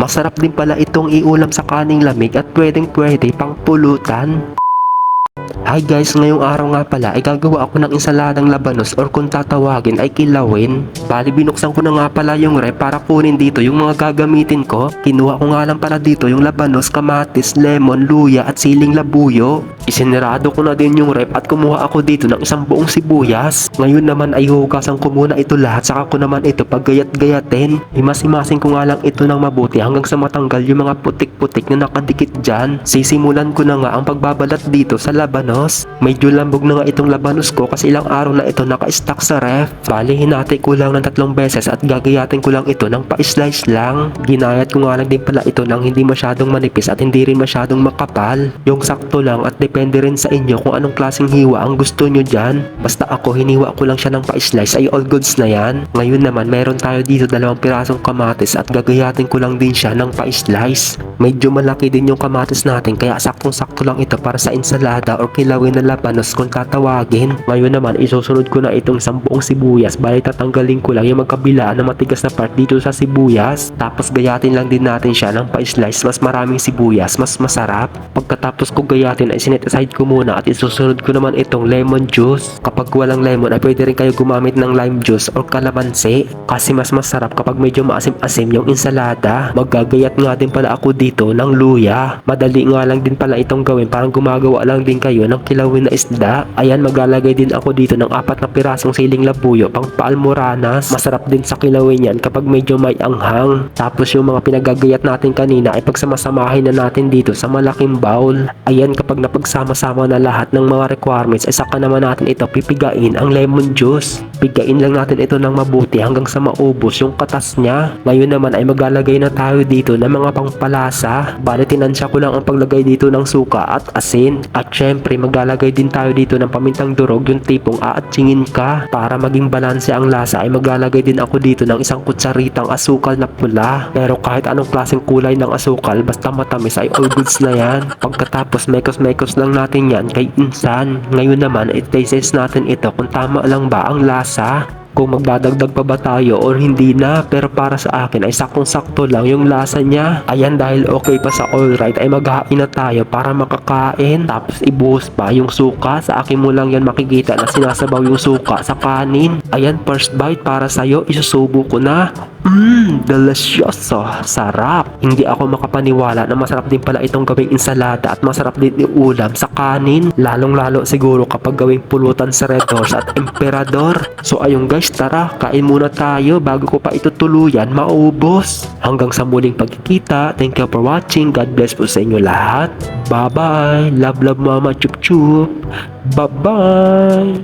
Masarap din pala itong iulam sa kaning lamig at pwedeng pwede pang pulutan. Hi guys, ngayong araw nga pala ay gagawa ako ng ensaladang labanos or kung tatawagin ay kilawin. Bali binuksan ko na nga pala yung rep para kunin dito yung mga gagamitin ko. Kinuha ko nga lang pala dito yung labanos, kamatis, lemon, luya at siling labuyo. Isinirado ko na din yung rep at kumuha ako dito ng isang buong sibuyas. Ngayon naman ay hugasan ko muna ito lahat saka ko naman ito paggayat-gayatin. Himas-himasin ko nga lang ito ng mabuti hanggang sa matanggal yung mga putik-putik na nakadikit dyan. Sisimulan ko na nga ang pagbabalat dito sa labanos. Medyo lambog na nga itong labanos ko kasi ilang araw na ito naka-stack sa ref. Bali hinati ko lang ng tatlong beses at gagayatin ko lang ito ng pa-slice lang. Ginayat ko nga lang din pala ito ng hindi masyadong manipis at hindi rin masyadong makapal. Yung sakto lang at depende rin sa inyo kung anong klaseng hiwa ang gusto nyo dyan. Basta ako hiniwa ko lang siya ng pa-slice ay all goods na yan. Ngayon naman meron tayo dito dalawang pirasong kamatis at gagayatin ko lang din siya ng pa-slice. Medyo malaki din yung kamatis natin kaya saktong-sakto lang ito para sa ensalada or kilawin na labanos kung tatawagin. Ngayon naman isusunod ko na itong isang buong sibuyas bali tatanggalin ko lang yung magkabilaan na matigas na part dito sa sibuyas. Tapos gayatin lang din natin siya ng pa-slice mas maraming sibuyas mas masarap. Pagkatapos ko gayatin ay sinet aside ko muna at isusunod ko naman itong lemon juice. Kapag walang lemon ay pwede rin kayo gumamit ng lime juice or kalamansi kasi mas masarap kapag medyo maasim-asim yung ensalada. Maggagayat nga din pala ako dito ng luya. Madali nga lang din pala itong gawin parang gumagawa lang din kayo ng kilawin na isda. Ayan maglalagay din ako dito ng apat na pirasong siling labuyo pang paalmoranas. Masarap din sa kilawin yan kapag medyo may anghang. Tapos yung mga pinagagayat natin kanina ay pagsamasamahin na natin dito sa malaking bowl. Ayan kapag napagsama-sama na lahat ng mga requirements ay saka naman natin ito pipigain ang lemon juice. Pigain lang natin ito ng mabuti hanggang sa maubos yung katas niya. Ngayon naman ay maglalagay na tayo dito ng mga pangpalasa. Bali tinansya ko lang ang paglagay dito ng suka at asin. At syempre maglalagay din tayo dito ng pamintang durog yung tipong aatsingin ka. Para maging balanse ang lasa ay maglalagay din ako dito ng isang kutsaritang asukal na pula. Pero kahit anong klaseng kulay ng asukal basta matamis ay all goods na yan. Pagkatapos mekos-mekos lang natin yan kay insan. Ngayon naman i-taste natin ito kung tama lang ba ang lasa kung magdadagdag pa ba tayo or hindi na pero para sa akin ay saktong-sakto lang yung lasa niya. Ayan dahil okay pa sa alright ay maghain na tayo para makakain. Tapos ibuhos pa yung suka. Sa akin mo lang yan makikita na sinasabaw yung suka sa kanin. Ayan first bite para sa'yo. Isusubo ko na Mmm, delicioso. Sarap. Hindi ako makapaniwala na masarap din pala itong gawing ensalada at masarap din iulam sa kanin. Lalong-lalo siguro kapag gawing pulutan sa Red Horse at Emperador. So ayun guys, tara, kain muna tayo bago ko pa ito tuluyan maubos. Hanggang sa muling pagkikita, thank you for watching. God bless po sa inyo lahat. Bye-bye. Love, love, mama, chup, chup. Bye-bye.